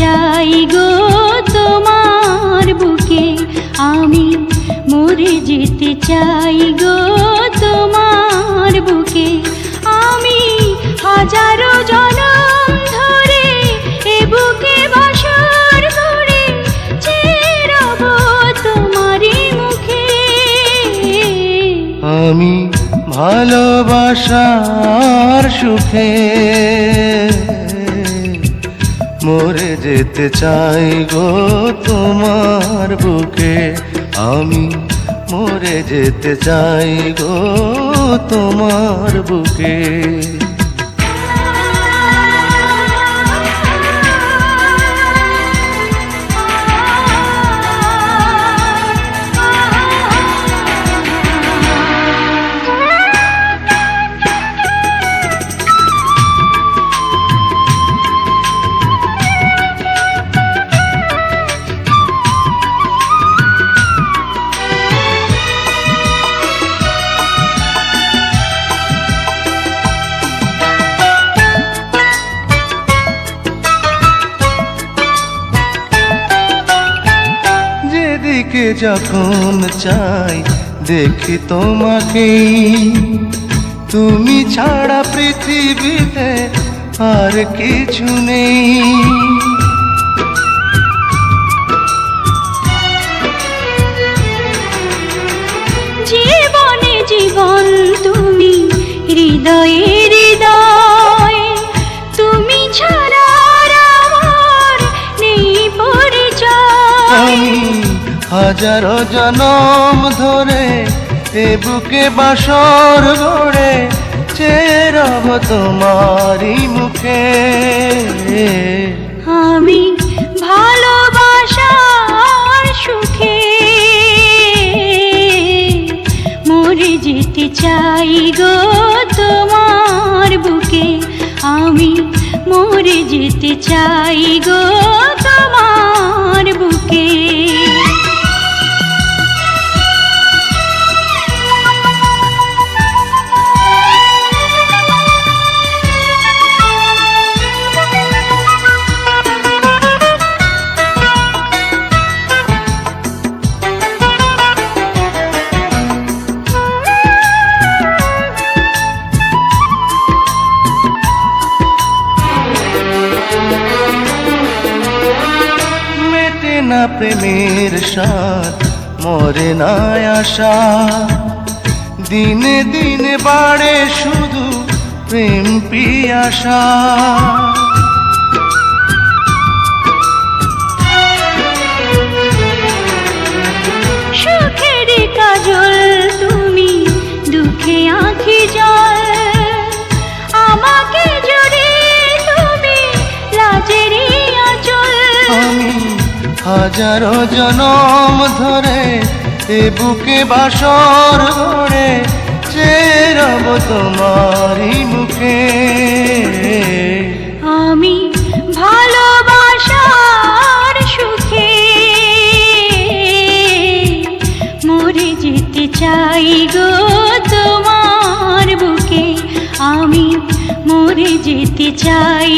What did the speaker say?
চাই গো তোমার বুকে। আমি মরে যেতে চাই গো তোমার বুকে। আমি হাজারো জনম ধরে এ বুকে বাসর করে চেয়ে রব তোমারই মুখে। আমি ভালোবাসার সুখে মরে যেতে চাই গো তোমার বুকে। আমি মরে যেতে চাই গো তোমার বুকে। যেদিকে যখন চাই, দেখি তোমাকেই তুমি ছাড়া পৃথিবীতে আর কিছু নেই। জীবনে জীবন তুমি, হৃদয় হাজারো জনম ধরে এ বুকে বাসর গড়ে চেরব তোমারই মুখে। আমি ভালোবাসার সুখে, মরে যেতে চাই গো তোমার বুকে। আমি মরে যেতে চাই গো তোমার প্রেমের সাথ মরে না আশা। দিনে দিনে বাড়ে শুধু প্রেম পিয়াসা। হাজারো জনম ধরে এ বুকে বাসর গড়ে চেরব তোমারই মুখে। আমি ভালোবাসার সুখে, মরে যেতে চাই গো তোমার বুকে। আমি মরে যেতে চাই